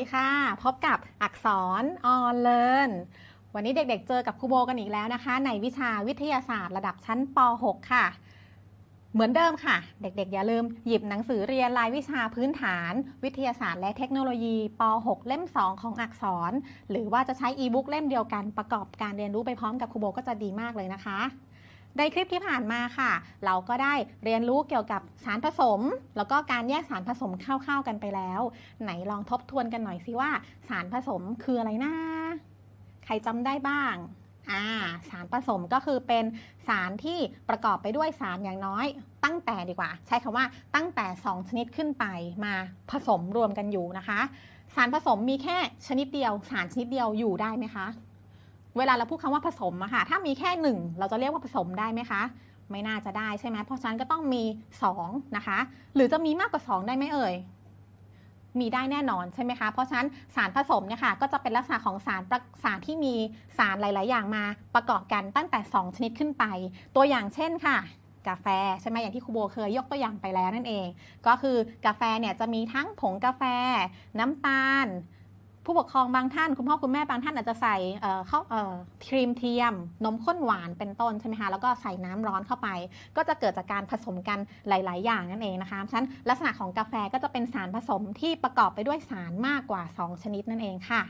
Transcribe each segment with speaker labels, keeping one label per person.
Speaker 1: สวัสดีค่ะ พบกับอักษรออนเลิร์นวันนี้เด็กๆเจอกับครูโบกันอีกแล้วนะคะ ในวิชาวิทยาศาสตร์ระดับชั้นป .6 ค่ะ เหมือนเดิมค่ะ เด็กๆ อย่าลืมหยิบหนังสือเรียนรายวิชาพื้นฐาน วิทยาศาสตร์และเทคโนโลยีป .6 เล่ม 2 ของอักษร หรือว่าจะใช้อีบุ๊กเล่มเดียวกันประกอบการเรียนรู้ไปพร้อมกับครูโบก็จะดีมากเลยนะคะ ในคลิปที่ผ่านมาค่ะ เราก็ได้เรียนรู้เกี่ยวกับสารผสม แล้วก็การแยกสารผสมคร่าวๆกันไปแล้ว ไหนลองทบทวนกันหน่อยสิว่า สารผสมคืออะไรนะ ใครจำได้บ้างอ่าสารผสมก็คือเป็นสารที่ประกอบไปด้วยสารอย่างน้อย ตั้งแต่ดีกว่า ใช้คำว่าตั้งแต่ 2 ชนิดขึ้นไปมาผสมรวมกันอยู่นะคะ สารผสมมีแค่ชนิดเดียว สารชนิดเดียวอยู่ได้ไหมคะ เวลาเราพูดคำว่าผสมอะค่ะ ถ้ามีแค่หนึ่งเราจะเรียกว่าผสมได้ไหมคะ ไม่น่าจะได้ใช่ไหม เพราะฉะนั้นก็ต้องมี 2 นะคะ หรือจะมีมากกว่า 2 ได้ไหมเอ่ย มีได้แน่นอนใช่ไหมคะ เพราะฉะนั้นสารผสมเนี่ยค่ะก็จะเป็นลักษณะของสารสารที่มีสารหลาย ๆ อย่างมาประกอบกันตั้งแต่ 2 ชนิดขึ้นไป ตัวอย่างเช่นค่ะกาแฟใช่ไหมอย่างที่ครูโบเคยยกตัวอย่างไปแล้วนั่นเอง ก็คือกาแฟเนี่ยจะมีทั้งผงกาแฟ น้ำตาล ผู้ปกครองบางท่าน คุณพ่อคุณแม่บางท่านอาจจะใส่เข้าครีมเทียม นมข้นหวานเป็นต้นใช่ไหมคะแล้วก็ใส่น้ำร้อนเข้าไป ก็จะเกิดจากการผสมกันหลาย ๆ อย่างนั่นเองนะคะฉะนั้นลักษณะของกาแฟก็จะเป็นสารผสมที่ประกอบไปด้วยสารมากกว่า 2 ชนิดนั่นเองค่ะ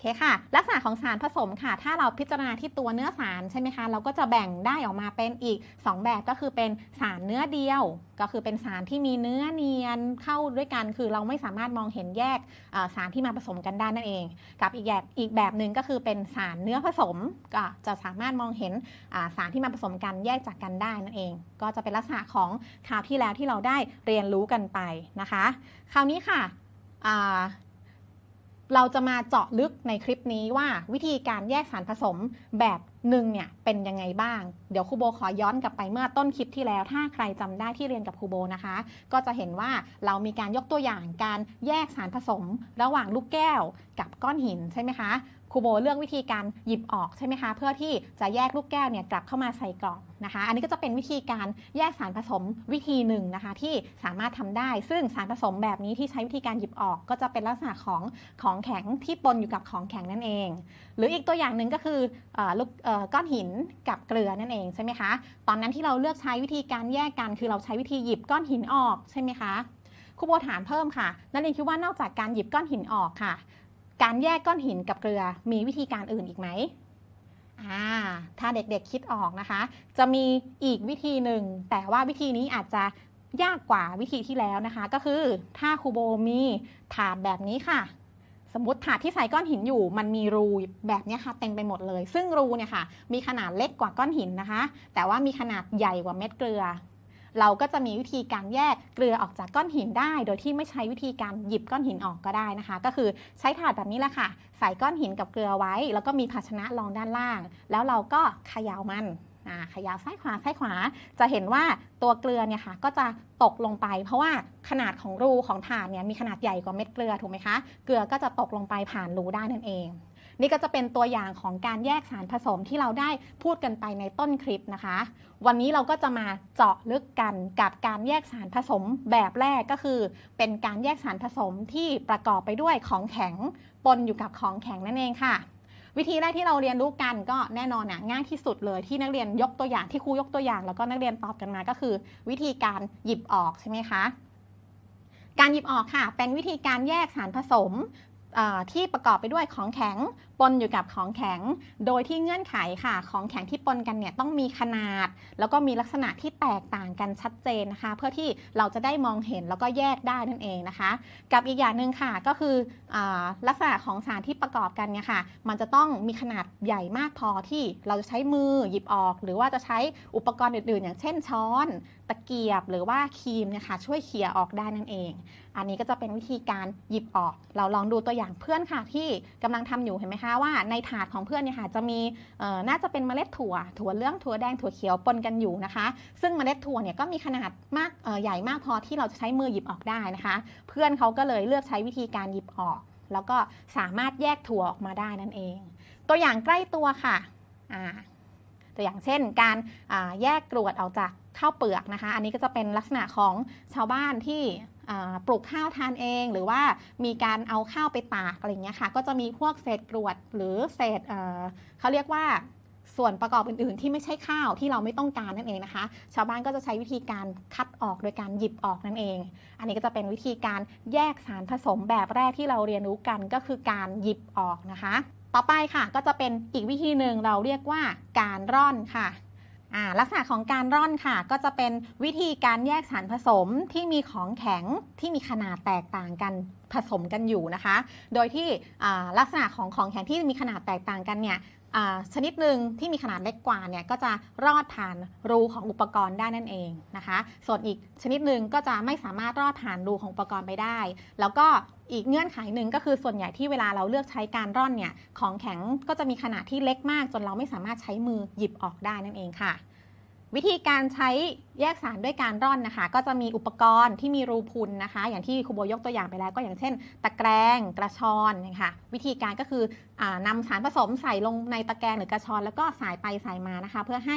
Speaker 1: เคค่ะ ลักษณะของสารผสมค่ะ ถ้าเราพิจารณาที่ตัวเนื้อสารใช่ไหมคะ เราก็จะแบ่งได้ออกมาเป็นอีก 2 แบบก็คือเป็นสารเนื้อเดียว ก็คือเป็นสารที่มีเนื้อเนียนเข้าด้วยกัน คือเราไม่สามารถมองเห็นแยกสารที่มาผสมกันได้นั่นเอง กับอีกแบบอีกแบบหนึ่งก็คือเป็นสารเนื้อผสม ก็จะสามารถมองเห็นสารที่มาผสมกันแยกจากกันได้นั่นเอง ก็จะเป็นลักษณะของคราวที่แล้วที่เราได้เรียนรู้กันไปนะคะ คราวนี้ค่ะ เราจะมาเจาะลึกในคลิปนี้ว่าวิธีการแยกสารผสมแบบหนึ่งเนี่ยเป็นยังไงบ้าง เดี๋ยวครูโบขอย้อนกลับไปเมื่อต้นคลิปที่แล้ว ถ้าใครจำได้ที่เรียนกับครูโบนะคะ ก็จะเห็นว่าเรามีการยกตัวอย่างการแยกสารผสม ระหว่างลูกแก้วกับก้อนหินใช่ไหมคะ ครูโบเลือกวิธีการหยิบออกใช่ไหมคะ เพื่อที่จะแยกลูกแก้วเนี่ยกลับเข้ามาใส่กล่องนะคะ อันนี้ก็จะเป็นวิธีการแยกสารผสมวิธีหนึ่งนะคะ ที่สามารถทำได้ ซึ่งสารผสมแบบนี้ที่ใช้วิธีการหยิบออก ก็จะเป็นลักษณะของของแข็งที่ปนอยู่กับของแข็งนั่นเอง หรืออีกตัวอย่างหนึ่งก็คือลูกเอ่อก้อนหินกับเกลือนั่นเองใช่ไหมคะ ตอนนั้นที่เราเลือกใช้วิธีการแยกกัน คือเราใช้วิธีหยิบก้อนหินออกใช่ไหมคะครูโบถามเพิ่มค่ะ นักเรียนคิดว่านอกจากการหยิบก้อนหินออกค่ะ การแยกก้อนหินกับเกลือมีวิธีการอื่นอีกไหมอ่าถ้าเด็กๆคิดออกนะคะ จะมีอีกวิธีหนึ่ง แต่ว่าวิธีนี้อาจจะยากกว่าวิธีที่แล้วนะคะ ก็คือถ้าครูโบมีถาดแบบนี้ค่ะ สมมติถาดที่ใส่ก้อนหินอยู่ มันมีรูแบบนี้ค่ะเต็มไปหมดเลย ซึ่งรูเนี่ยค่ะ มีขนาดเล็กกว่าก้อนหินนะคะ แต่ว่ามีขนาดใหญ่กว่าเม็ดเกลือ เราก็จะมีวิธีการแยกเกลือออกจากก้อนหินได้ โดยที่ไม่ใช้วิธีการหยิบก้อนหินออกก็ได้นะคะ ก็คือใช้ถาดแบบนี้แหละค่ะ ใส่ก้อนหินกับเกลือไว้ แล้วก็มีภาชนะรองด้านล่าง แล้วเราก็เขย่ามันเขย่าซ้ายขวาซ้ายขวา จะเห็นว่าตัวเกลือเนี่ยค่ะก็จะตกลงไป เพราะว่าขนาดของรูของถาดเนี่ยมีขนาดใหญ่กว่าเม็ดเกลือถูกไหมคะ เกลือก็จะตกลงไปผ่านรูได้นั่นเอง นี่ก็จะเป็นตัวอย่างของการแยกสารผสมที่เราได้พูดกันไปในต้นคลิปนะคะ วันนี้เราก็จะมาเจาะลึกกันกับการแยกสารผสมแบบแรกก็คือ เป็นการแยกสารผสมที่ประกอบไปด้วยของแข็งปนอยู่กับของแข็งนั่นเองค่ะ วิธีแรกที่เราเรียนรู้กันก็แน่นอนน่ะง่ายที่สุดเลยที่นักเรียนยกตัวอย่างที่ครูยกตัวอย่าง แล้วก็นักเรียนตอบกันมาก็คือ วิธีการหยิบออกใช่ไหมคะการหยิบออกค่ะ เป็นวิธีการแยกสารผสม ที่ประกอบไปด้วยของแข็งปนอยู่กับของแข็ง โดยที่เงื่อนไขค่ะ ของแข็งที่ปนกันเนี่ยต้องมีขนาด แล้วก็มีลักษณะที่แตกต่างกันชัดเจนนะคะ เพื่อที่เราจะได้มองเห็นแล้วก็แยกได้นั่นเองนะคะ กับอีกอย่างหนึ่งค่ะก็คืออลักษณะของสารที่ประกอบกันเนี่ยค่ะ มันจะต้องมีขนาดใหญ่มากพอที่เราจะใช้มือหยิบออก หรือว่าจะใช้อุปกรณ์อื่นๆ อย่างเช่นช้อน ตะเกียบหรือว่าครีมเนี่ยค่ะช่วยเขี่ยออกได้นั่นเอง อันนี้ก็จะเป็นวิธีการหยิบออก เราลองดูตัวอย่างเพื่อนค่ะที่กำลังทำอยู่เห็นไหมคะว่าในถาดของเพื่อนเนี่ยค่ะจะมีน่าจะเป็นเมล็ดถั่ว ถั่วเหลืองถั่วแดงถั่วเขียวปนกันอยู่นะคะ ซึ่งเมล็ดถั่วเนี่ยก็มีขนาดมากใหญ่มากพอที่เราจะใช้มือหยิบออกได้นะคะ เพื่อนเขาก็เลยเลือกใช้วิธีการหยิบออก แล้วก็สามารถแยกถั่วออกมาได้นั่นเอง ตัวอย่างใกล้ตัวค่ะตัวอย่างเช่น การแยกกรวดออกจาก ข้าวเปลือกนะคะ อันนี้ก็จะเป็นลักษณะของชาวบ้านที่ปลูกข้าวทานเอง หรือว่ามีการเอาข้าวไปตากอะไรอย่างเงี้ยค่ะ ก็จะมีพวกเศษกรวดหรือเศษเเขาเรียกว่าส่วนประกอบอื่นๆ ที่ไม่ใช่ข้าวที่เราไม่ต้องการนั่นเองนะคะ ชาวบ้านก็จะใช้วิธีการคัดออกโดยการหยิบออกนั่นเอง อันนี้ก็จะเป็นวิธีการแยกสารผสมแบบแรกที่เราเรียนรู้กันก็คือการหยิบออกนะคะ ต่อไปค่ะก็จะเป็นอีกวิธีหนึ่งเราเรียกว่าการร่อนค่ะ ลักษณะของการร่อนค่ะ ก็จะเป็นวิธีการแยกสารผสมที่มีของแข็งที่มีขนาดแตกต่างกันผสมกันอยู่นะคะ โดยที่ลักษณะของของแข็งที่มีขนาดแตกต่างกันเนี่ย ชนิดหนึ่งที่มีขนาดเล็กกว่าเนี่ยก็จะรอดผ่านรูของอุปกรณ์ได้นั่นเองนะคะ ส่วนอีกชนิดหนึ่งก็จะไม่สามารถรอดผ่านรูของอุปกรณ์ไปได้ แล้วก็อีกเงื่อนไขหนึ่งก็คือส่วนใหญ่ที่เวลาเราเลือกใช้การร่อนเนี่ยของแข็งก็จะมีขนาดที่เล็กมาก จนเราไม่สามารถใช้มือหยิบออกได้นั่นเองค่ะ วิธีการใช้แยกสารด้วยการร่อนนะคะ ก็จะมีอุปกรณ์ที่มีรูพุนนะคะ อย่างที่ครูโบยกตัวอย่างไปแล้วก็อย่างเช่น ตะแกรงกระชอนนะคะวิธีการก็คืออานำสารผสมใส่ลงในตะแกรงหรือกระชอนแล้วก็สายไปสายมานะคะ เพื่อให้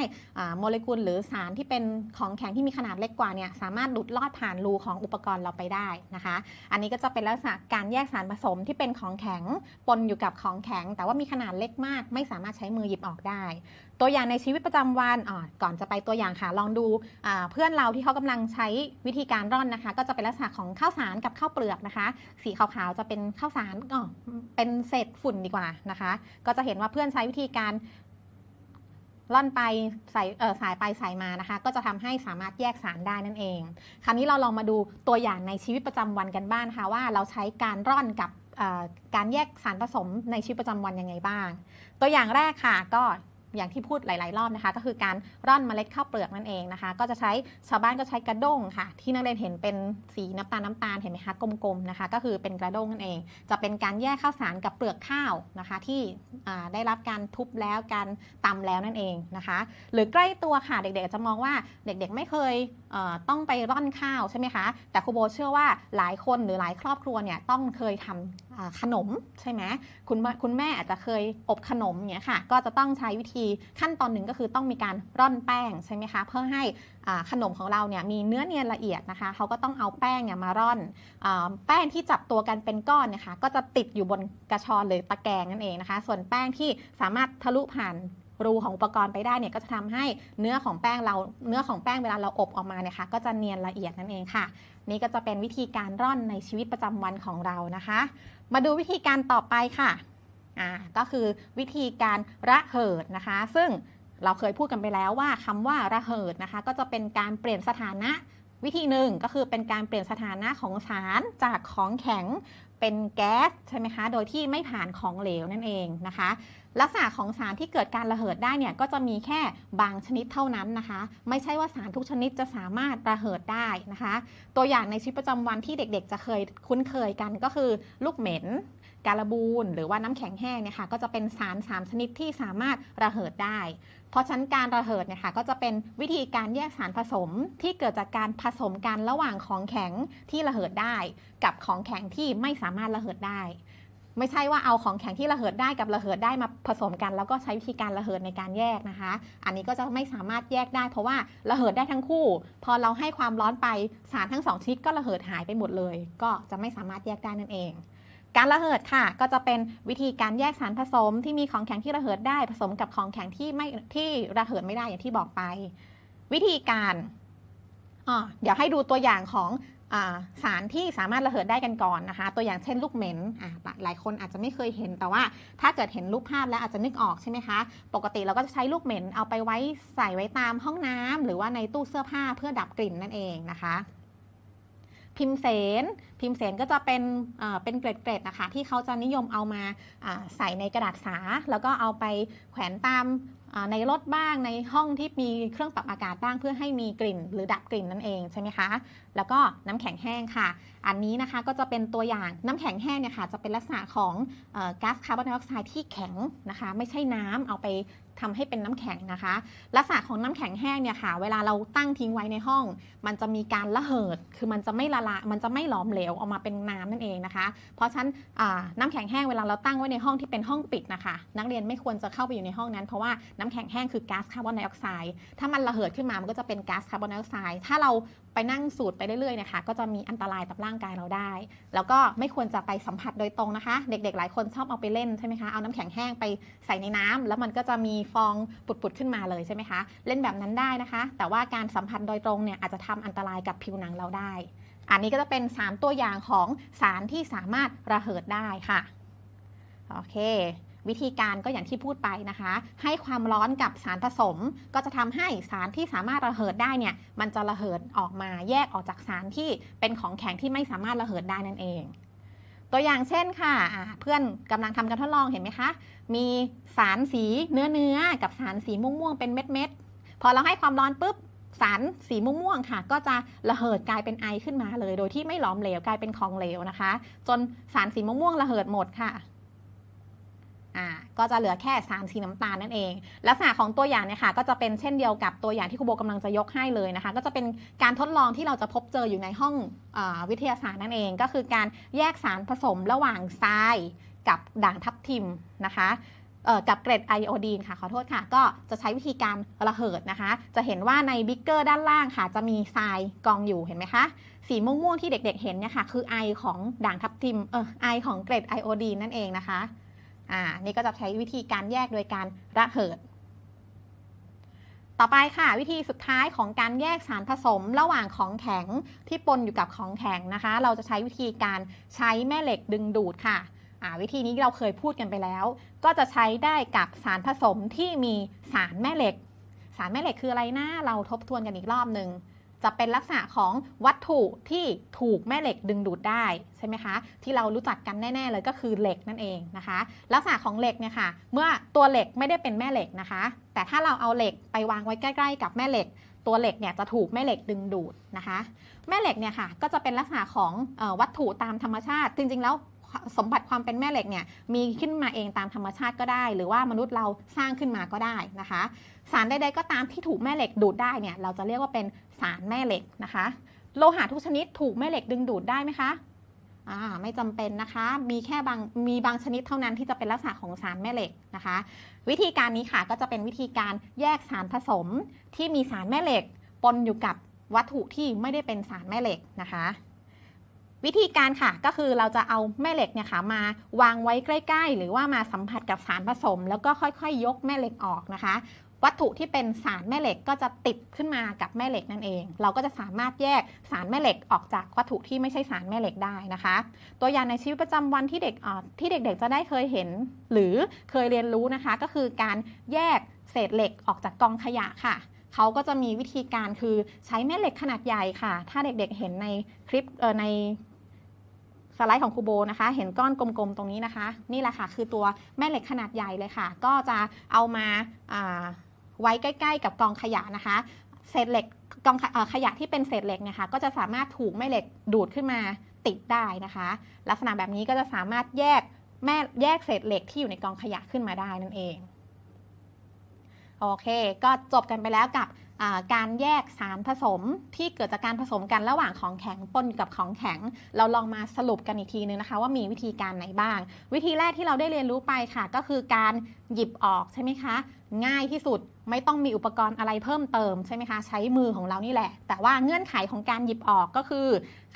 Speaker 1: โมเลกุลหรือสารที่เป็นของแข็งที่มีขนาดเล็กกว่าเนี่ยสามารถหลุดลอดผ่านรูของอุปกรณ์เราไปได้นะคะ อันนี้ก็จะเป็นลักษณะการแยกสารผสมที่เป็นของแข็งปนอยู่กับของแข็ง แต่ว่ามีขนาดเล็กมาก ไม่สามารถใช้มือหยิบออกได้ ตัวอย่างในชีวิตประจำวันอ่าก่อนจะไปตัวอย่างค่ะลองดูอ่าเพื่อนเราที่เขากำลังใช้วิธีการร่อนนะคะ ก็จะเป็นลักษณะของข้าวสารกับข้าวเปลือกนะคะ สีขาวๆจะเป็นข้าวสารอ๋อเป็นเศษฝุ่นดีกว่านะคะ ก็จะเห็นว่าเพื่อนใช้วิธีการร่อนไปใส่เอ่อสายไปสายมานะคะ ก็จะทำให้สามารถแยกสารได้นั่นเอง คราวนี้เราลองมาดูตัวอย่างในชีวิตประจำวันกันบ้างนะคะว่าเราใช้การร่อนกับเอ่อการแยกสารผสมในชีวิตประจำวันยังไงบ้าง ตัวอย่างแรกค่ะก็ อย่างที่พูดหลาย ๆ รอบนะคะ ก็คือการร่อนเมล็ดข้าวเปลือกนั่นเองนะคะ ก็จะใช้ชาวบ้านก็ใช้กระด้งค่ะ ที่นักเรียนเห็นเป็นสีน้ำตาลน้ำตาลเห็นไหมคะกลม ๆ นะคะ ก็คือเป็นกระด้งนั่นเอง จะเป็นการแยกข้าวสารกับเปลือกข้าวนะคะ ที่ได้รับการทุบแล้วการตำแล้วนั่นเองนะคะ หรือใกล้ตัวค่ะเด็ก ๆ จะมองว่าเด็ก ๆ ไม่เคยต้องไปร่อนข้าวใช่ไหมคะ แต่ครูโบเชื่อว่าหลายคนหรือหลายครอบครัวเนี่ยต้องเคยทำอ่า ขนมใช่ไหมคุณแม่คุณแม่อาจจะเคยอบขนมเงี้ยค่ะ ก็จะต้องใช้วิธีขั้นตอนหนึ่งก็คือต้องมีการร่อนแป้งใช่ไหมคะ เพื่อให้ขนมของเราเนี่ยมีเนื้อเนียนละเอียดนะคะ เขาก็ต้องเอาแป้งเนี่ยมาร่อนอแป้งที่จับตัวกันเป็นก้อนนี่ยค่ะก็จะติดอยู่บนกระชอนหรือตะแกรงนั่นเองนะคะ ส่วนแป้งที่สามารถทะลุผ่านรูของอุปกรณ์ไปได้เนี่ยก็จะทำให้เนื้อของแป้งเราเนื้อของแป้งเวลาเราอบออกมาเนี่ยค่ะก็จะเนียนละเอียดนั่นเองค่ะ นี่ก็จะเป็นวิธีการร่อนในชีวิตประจำวันของเรานะคะ มาดูวิธีการต่อไปค่ะอ่าก็คือวิธีการระเหิดนะคะ ซึ่งเราเคยพูดกันไปแล้วว่าคำว่าระเหิดนะคะ ก็จะเป็นการเปลี่ยนสถานะวิธีหนึ่งก็คือเป็นการเปลี่ยนสถานะของสารจากของแข็ง เป็นแก๊สใช่ไหมคะ โดยที่ไม่ผ่านของเหลวนั่นเองนะคะ ลักษณะของสารที่เกิดการระเหิดได้เนี่ยก็จะมีแค่บางชนิดเท่านั้นนะคะ ไม่ใช่ว่าสารทุกชนิดจะสามารถระเหิดได้นะคะ ตัวอย่างในชีวิตประจำวันที่เด็กๆ จะเคยคุ้นเคยกันก็คือลูกเหม็น การบูนหรือว่าน้ำแข็งแห้งเนี่ยค่ะก็จะเป็นสาร 3 ชนิดที่สามารถระเหิดได้ เพราะฉะนั้นการระเหิดเนี่ยค่ะก็จะเป็นวิธีการแยกสารผสมที่เกิดจากการผสมกันระหว่างของแข็งที่ระเหิดได้ กับของแข็งที่ไม่สามารถระเหิดได้ไม่ใช่ว่าเอาของแข็งที่ระเหิดได้กับระเหิดได้มาผสมกัน แล้วก็ใช้วิธีการระเหิดในการแยกนะคะ อันนี้ก็จะไม่สามารถแยกได้ เพราะว่าระเหิดได้ทั้งคู่ พอเราให้ความร้อนไปสารทั้งสองชนิดก็ระเหิดหายไปหมดเลย ก็จะไม่สามารถแยกได้นั่นเอง การระเหิดค่ะ ก็จะเป็นวิธีการแยกสารผสมที่มีของแข็งที่ระเหิดได้ผสมกับของแข็งที่ไม่ที่ระเหิดไม่ได้อย่างที่บอกไป วิธีการอ่าเดี๋ยวให้ดูตัวอย่างของสารที่สามารถระเหิดได้กันก่อนนะคะ ตัวอย่างเช่นลูกเหม็นอ่าหลายคนอาจจะไม่เคยเห็นแต่ว่า ถ้าเกิดเห็นรูปภาพแล้วอาจจะนึกออกใช่ไหมคะ ปกติเราก็จะใช้ลูกเหม็นเอาไปไว้ใส่ไว้ตามห้องน้ำหรือว่าในตู้เสื้อผ้าเพื่อดับกลิ่นนั่นเองนะคะ พิมเสนพิมเสนก็จะเป็นเป็นเกล็ดๆนะคะที่เขาจะนิยมเอามาใส่ในกระดาษสา แล้วก็เอาไปแขวนตามในรถบ้างในห้องที่มีเครื่องปรับอากาศบ้างเพื่อให้มีกลิ่น หรือดับกลิ่นนั่นเองใช่ไหมคะ แล้วก็น้ำแข็งแห้งค่ะ อันนี้นะคะก็จะเป็นตัวอย่างน้ำแข็งแห้งเนี่ยค่ะจะเป็นลักษณะของอก๊าซคาร์บอนไดออกไซด์ที่แข็งนะคะ ไม่ใช่น้ำเอาไป ทำให้เป็นน้ำแข็งนะคะ ลักษณะของน้ำแข็งแห้งเนี่ยค่ะ เวลาเราตั้งทิ้งไว้ในห้อง มันจะมีการระเหิด คือมันจะไม่ละลายมันจะไม่หลอมเหลวออกมาเป็นน้ำนั่นเองนะคะ เพราะฉะนั้นน้ำแข็งแห้งเวลาเราตั้งไว้ในห้องที่เป็นห้องปิดนะคะ นักเรียนไม่ควรจะเข้าไปอยู่ในห้องนั้น เพราะว่าน้ำแข็งแห้งคือก๊าซคาร์บอนไดออกไซด์ ถ้ามันระเหิดขึ้นมา มันก็จะเป็นก๊าซคาร์บอนไดออกไซด์ ถ้าเรา ไปนั่งสูดไปเรื่อยๆนะคะก็จะมีอันตรายกับร่างกายเราได้ แล้วก็ไม่ควรจะไปสัมผัสโดยตรงนะคะ เด็กๆ หลายคนชอบเอาไปเล่นใช่ไหมคะเอาน้ำแข็งแห้งไปใส่ในน้ำแล้วมันก็จะมีฟองปุดๆขึ้นมาเลยใช่ไหมคะเล่นแบบนั้นได้นะคะ แต่ว่าการสัมผัสโดยตรงเนี่ยอาจจะทำอันตรายกับผิวหนังเราได้ อันนี้ก็จะเป็น 3 ตัวอย่างของสารที่สามารถระเหิดได้ค่ะโอเค วิธีการก็อย่างที่พูดไปนะคะ ให้ความร้อนกับสารผสม ก็จะทำให้สารที่สามารถระเหิดได้เนี่ยมันจะระเหิดออกมาแยกออกจากสารที่เป็นของแข็งที่ไม่สามารถระเหิดได้นั่นเอง ตัวอย่างเช่นค่ะเพื่อนกำลังทำการทดลองเห็นไหมคะ มีสารสีเนื้อเนื้อๆกับสารสีม่วงๆเป็นเม็ดเม็ดๆพอเราให้ความร้อนปุ๊บสารสีม่วงๆค่ะ ก็จะระเหิดกลายเป็นไอขึ้นมาเลย โดยที่ไม่หลอมเหลวกลายเป็นของเหลวนะคะ จนสารสีม่วงๆระเหิดหมดค่ะ อ่าก็จะเหลือแค่สารสีน้ำตาลนั่นเอง ลักษณะของตัวอย่างเนี่ยค่ะก็จะเป็นเช่นเดียวกับตัวอย่างที่ครูโบกำลังจะยกให้เลยนะคะ ก็จะเป็นการทดลองที่เราจะพบเจออยู่ในห้องอวิทยาศาสตร์นั่นเอง ก็คือการแยกสารผสมระหว่างทรายกับด่างทับทิมนะคะกับเกรดไอโอดีนค่ะขอโทษค่ะ ก็จะใช้วิธีการระเหิดนะคะ จะเห็นว่าในบิ๊กเกอร์ด้านล่างค่ะ จะมีทรายกองอยู่เห็นไหมคะ สีม่วงๆที่เด็กๆเห็นเนี่ยค่ะ คือไอของด่างทับทิมเออไอของเกรดไอโอดีนนั่นเองนะคะ อ่านี่ก็จะใช้วิธีการแยกโดยการระเหิด ต่อไปค่ะ วิธีสุดท้ายของการแยกสารผสมระหว่างของแข็งที่ปนอยู่กับของแข็งนะคะ เราจะใช้วิธีการใช้แม่เหล็กดึงดูดค่ะอ่าวิธีนี้เราเคยพูดกันไปแล้ว ก็จะใช้ได้กับสารผสมที่มีสารแม่เหล็ก สารแม่เหล็กคืออะไรนะเราทบทวนกันอีกรอบหนึ่ง จะเป็นลักษณะของวัตถุที่ถูกแม่เหล็กดึงดูดได้ใช่ไหมคะ ที่เรารู้จักกันแน่ ๆ เลยก็คือเหล็กนั่นเองนะคะ ลักษณะของเหล็กเนี่ยค่ะ เมื่อตัวเหล็กไม่ได้เป็นแม่เหล็กนะคะ แต่ถ้าเราเอาเหล็กไปวางไว้ใกล้ ๆ กับแม่เหล็ก ตัวเหล็กเนี่ยจะถูกแม่เหล็กดึงดูดนะคะ แม่เหล็กเนี่ยค่ะก็จะเป็นลักษณะของออวัตถุตามธรรมชาติ จริงๆแล้ว สมบัติความเป็นแม่เหล็กเนี่ยมีขึ้นมาเองตามธรรมชาติก็ได้ หรือว่ามนุษย์เราสร้างขึ้นมาก็ได้นะคะ สารใดๆก็ตามที่ถูกแม่เหล็กดูดได้เนี่ยเราจะเรียกว่าเป็นสารแม่เหล็กนะคะ โลหะทุกชนิดถูกแม่เหล็กดึงดูดได้ไหมคะอ่าไม่จำเป็นนะคะ มีแค่บาง มีบางชนิดเท่านั้นที่จะเป็นลักษณะของสารแม่เหล็กนะคะ วิธีการนี้ค่ะก็จะเป็นวิธีการแยกสารผสมที่มีสารแม่เหล็ก ปนอยู่กับวัตถุที่ไม่ได้เป็นสารแม่เหล็กนะคะ วิธีการค่ะก็คือเราจะเอาแม่เหล็กเนี่ยค่ะมาวางไว้ใกล้ๆ หรือว่ามาสัมผัสกับสารผสม แล้วก็ค่อยๆ ยกแม่เหล็กออกนะคะ วัตถุที่เป็นสารแม่เหล็กก็จะติดขึ้นมากับแม่เหล็กนั่นเอง เราก็จะสามารถแยกสารแม่เหล็กออกจากวัตถุที่ไม่ใช่สารแม่เหล็กได้นะคะ ตัวอย่างในชีวิตประจำวันที่เด็กที่เด็กๆ จะได้เคยเห็น หรือเคยเรียนรู้นะคะ ก็คือการแยกเศษเหล็กออกจากกองขยะค่ะเขาก็จะมีวิธีการคือใช้แม่เหล็กขนาดใหญ่ค่ะ ถ้าเด็กๆเห็นในคลิปใน สไลด์ของครูโบนะคะ เห็นก้อนกลมๆตรงนี้นะคะ นี่แหละค่ะ คือตัวแม่เหล็กขนาดใหญ่เลยค่ะ ก็จะเอามาาไว้ใกล้ ๆ กับกองขยะนะคะ เศษเหล็กกองขอขยะที่เป็นเศษเหล็กเนี่ยค่ะก็จะสามารถถูกแม่เหล็กดูดขึ้นมาติดได้นะคะ ลักษณะแบบนี้ก็จะสามารถแยกแม่แยกเศษเหล็กที่อยู่ในกองขยะขึ้นมาได้นั่นเอง โอเค ก็จบกันไปแล้วกับ การแยกสารผสมที่เกิดจากการผสมกันระหว่างของแข็งปนกับของแข็ง เราลองมาสรุปกันอีกทีนึงนะคะ ว่ามีวิธีการไหนบ้าง วิธีแรกที่เราได้เรียนรู้ไปค่ะ ก็คือการหยิบออกใช่ไหมคะ ง่ายที่สุดไม่ต้องมีอุปกรณ์อะไรเพิ่มเติมใช่ไหมคะ ใช้มือของเรานี่แหละ แต่ว่าเงื่อนไขของการหยิบออกก็คือ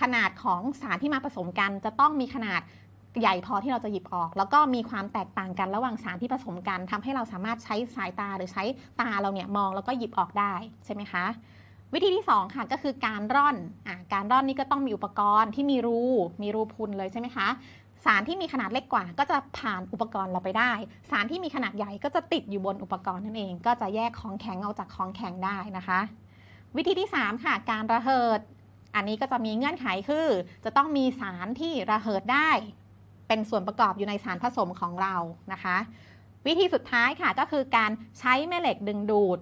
Speaker 1: ขนาดของสารที่มาผสมกันจะต้องมีขนาด ใหญ่พอที่เราจะหยิบออก แล้วก็มีความแตกต่างกันระหว่างสารที่ผสมกันทำให้เราสามารถใช้สายตาหรือใช้ตาเราเนี่ยมองแล้วก็หยิบออกได้ใช่ไหมคะวิธีที่สองค่ะก็คือการร่อนอการร่อนนี่ก็ต้องมีอุปกรณ์ที่มีรู มีรูพุนเลยใช่ไหมคะ สารที่มีขนาดเล็กกว่า ก็จะผ่านอุปกรณ์เราไปได้ สารที่มีขนาดใหญ่ก็จะติดอยู่บนอุปกรณ์นั่นเอง ก็จะแยกของแข็งออกจากของแข็งได้นะคะ วิธีที่ 3 ค่ะ การระเหิด อันนี้ก็จะมีเงื่อนไขคือ จะต้องมีสารที่ระเหิดได้ เป็นส่วนประกอบอยู่ในสารผสมของเรานะคะ วิธีสุดท้ายค่ะก็คือการใช้แม่เหล็กดึงดูด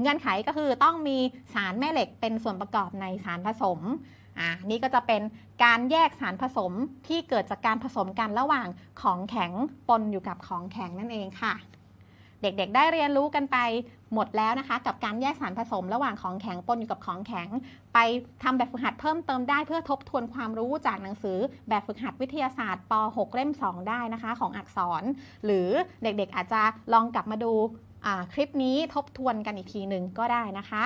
Speaker 1: เงื่อนไขก็คือต้องมีสารแม่เหล็กเป็นส่วนประกอบในสารผสมอ่านี่ก็จะเป็นการแยกสารผสมที่เกิดจากการผสมกันระหว่างของแข็งปนอยู่กับของแข็งนั่นเองค่ะ เด็กๆ ได้เรียนรู้กันไปหมดแล้วนะคะ กับการแยกสารผสมระหว่างของแข็งปนอยู่กับของแข็ง ไปทำแบบฝึกหัดเพิ่มเติมได้เพื่อทบทวนความรู้จากหนังสือ แบบฝึกหัดวิทยาศาสตร์ป .6 เล่ม 2 ได้นะคะ ของอักษร หรือเด็กๆ อาจจะลองกลับมาดูาคลิปนี้ทบทวนกันอีกทีหนึ่งก็ได้นะคะ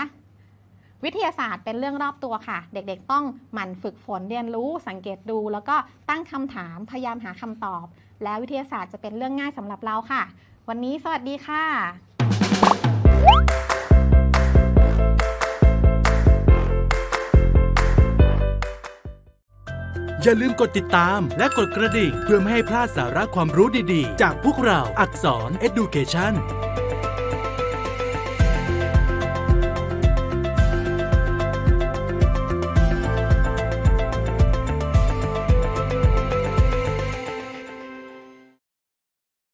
Speaker 1: วิทยาศาสตร์เป็นเรื่องรอบตัวค่ะ เด็กๆ ต้องหมั่นฝึกฝนเรียนรู้สังเกตดู แล้วก็ตั้งคำถามพยายามหาคำตอบ แล้ววิทยาศาสตร์จะเป็นเรื่องง่ายสำหรับเราค่ะ วันนี้สวัสดีค่ะ
Speaker 2: อย่าลืมกดติดตามและกดกระดิ่ง เพื่อไม่ให้พลาดสาระความรู้ดีๆ จากพวกเราอักษร Education